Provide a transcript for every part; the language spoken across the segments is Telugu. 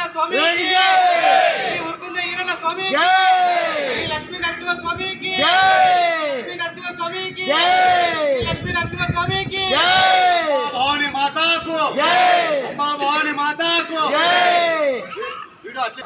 ఉరుకుంద ఈరన్న స్వామి జై! శ్రీ ఉరుకుంద ఈరన్న స్వామి జై! శ్రీ లక్ష్మీ నరసింహ స్వామికి జై! లక్ష్మీ నరసింహ స్వామికి జై! శ్రీ లక్ష్మీ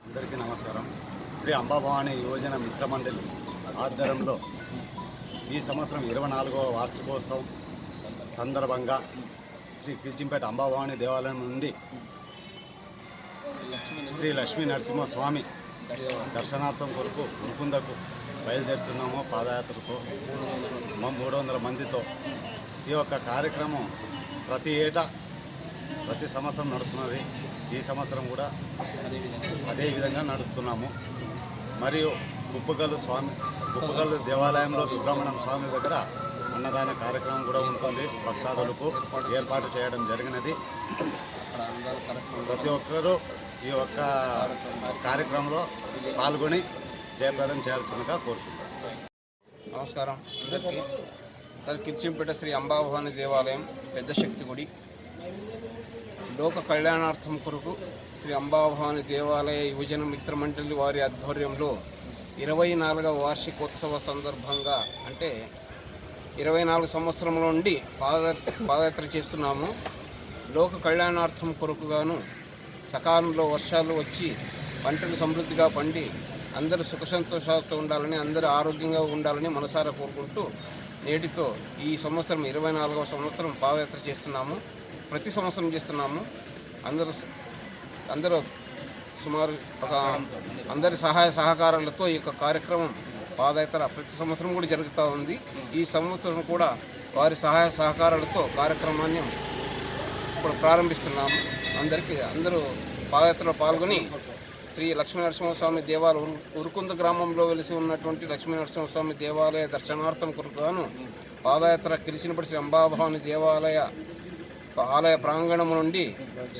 అందరికీ నమస్కారం. శ్రీ అంబాభవాని యువజన మిత్రమండలి ఆధ్వర్యంలో ఈ సంవత్సరం ఇరవై నాలుగవ వార్షికోత్సవం సందర్భంగా శ్రీ పిచ్చింపేట అంబాభవాని దేవాలయం నుండి శ్రీ లక్ష్మీ నరసింహ స్వామి దర్శనార్థం కొరకు ముకుందకు బయలుదేరుతున్నాము పాదయాత్రకు. మూడు వందల మందితో ఈ యొక్క కార్యక్రమం ప్రతి ఏటా ప్రతి సంవత్సరం నడుస్తున్నది. ఈ సంవత్సరం కూడా అదే విధంగా నడుపుతున్నాము. మరియు గుప్పగల్లు స్వామి గుప్పగల్లు దేవాలయంలో సుబ్రహ్మణ్యం స్వామి దగ్గర అన్నదాన కార్యక్రమం కూడా ఉంటుంది. భక్తాదులకు ఏర్పాటు చేయడం జరిగినది. ప్రతి ఒక్కరూ ఈ యొక్క కార్యక్రమంలో పాల్గొని జయప్రదం చేయాల్సిందిగా కోరుతున్నాను నమస్కారం. అందరికీ సార్ కిర్చింపేట శ్రీ అంబాభవాని దేవాలయం పెద్ద శక్తి గుడి. లోక కళ్యాణార్థం కొరకు శ్రీ అంబాభవాని దేవాలయ యువజన మిత్రమండలి వారి ఆధ్వర్యంలో ఇరవై నాలుగవ వార్షికోత్సవ సందర్భంగా అంటే ఇరవై నాలుగు సంవత్సరం నుండి పాద పాదయాత్ర చేస్తున్నాము. లోక కళ్యాణార్థం కొరకుగాను సకాలంలో వర్షాలు వచ్చి పంటలు సమృద్ధిగా పండి అందరూ సుఖ సంతోషాలతో ఉండాలని అందరూ ఆరోగ్యంగా ఉండాలని మనసారా కోరుకుంటూ నేటితో ఈ సంవత్సరం ఇరవై నాలుగవ సంవత్సరం పాదయాత్ర చేస్తున్నాము. ప్రతి సంవత్సరం చేస్తున్నాము. అందరూ అందరూ సుమారు ఒక అందరి సహాయ సహకారాలతో ఈ యొక్క కార్యక్రమం పాదయాత్ర ప్రతి సంవత్సరం కూడా జరుగుతూ ఉంది. ఈ సంవత్సరం కూడా వారి సహాయ సహకారాలతో కార్యక్రమాన్ని ఇప్పుడు ప్రారంభిస్తున్నాము. అందరికీ అందరూ పాదయాత్రలో పాల్గొని శ్రీ లక్ష్మీ నరసింహస్వామి దేవాలయం ఉరుకుంద గ్రామంలో వెలిసి ఉన్నటువంటి లక్ష్మీ నరసింహస్వామి దేవాలయ దర్శనార్థం కొరకుగాను పాదయాత్ర కిరిసినపడి శ్రీ అంబాభవాని దేవాలయ ఆలయ ప్రాంగణం నుండి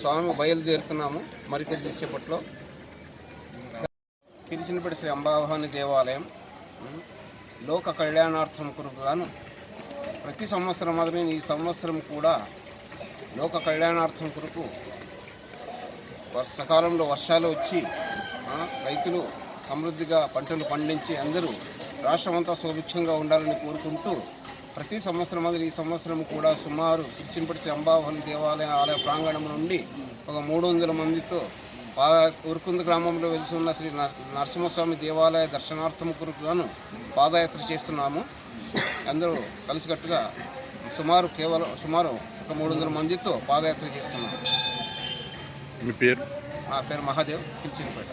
స్వామి బయలుదేరుతున్నాము. మరికొద్ది సేపట్లో కిరిసినపడి శ్రీ అంబాభవాని దేవాలయం లోక కళ్యాణార్థం కొరకుగాను ప్రతి సంవత్సరం మాత్రమే ఈ సంవత్సరం కూడా లోక కళ్యాణార్థం కొరకు వర్షాకాలంలో వర్షాలు వచ్చి రైతులు సమృద్ధిగా పంటలు పండించి అందరూ రాష్ట్రమంతా సుభిక్షంగా ఉండాలని కోరుకుంటూ ప్రతి సంవత్సరం మాదిరి ఈ సంవత్సరం కూడా సుమారు కిచ్చినపటి శ్రీ అంబావహన్ దేవాలయ ఆలయ ప్రాంగణం నుండి ఒక మూడు వందల మందితో ఉరుకుంద గ్రామంలో వెలిసి ఉన్న శ్రీ నర- నరసింహస్వామి దేవాలయ దర్శనార్థం కొరకుగాను పాదయాత్ర చేస్తున్నాము. అందరూ కలిసికట్టుగా సుమారు కేవలం సుమారు ఒక మూడు వందల మందితో పాదయాత్ర చేస్తున్నాము. మీ పేరు? నా పేరు మహాదేవ్ కిల్చినపేట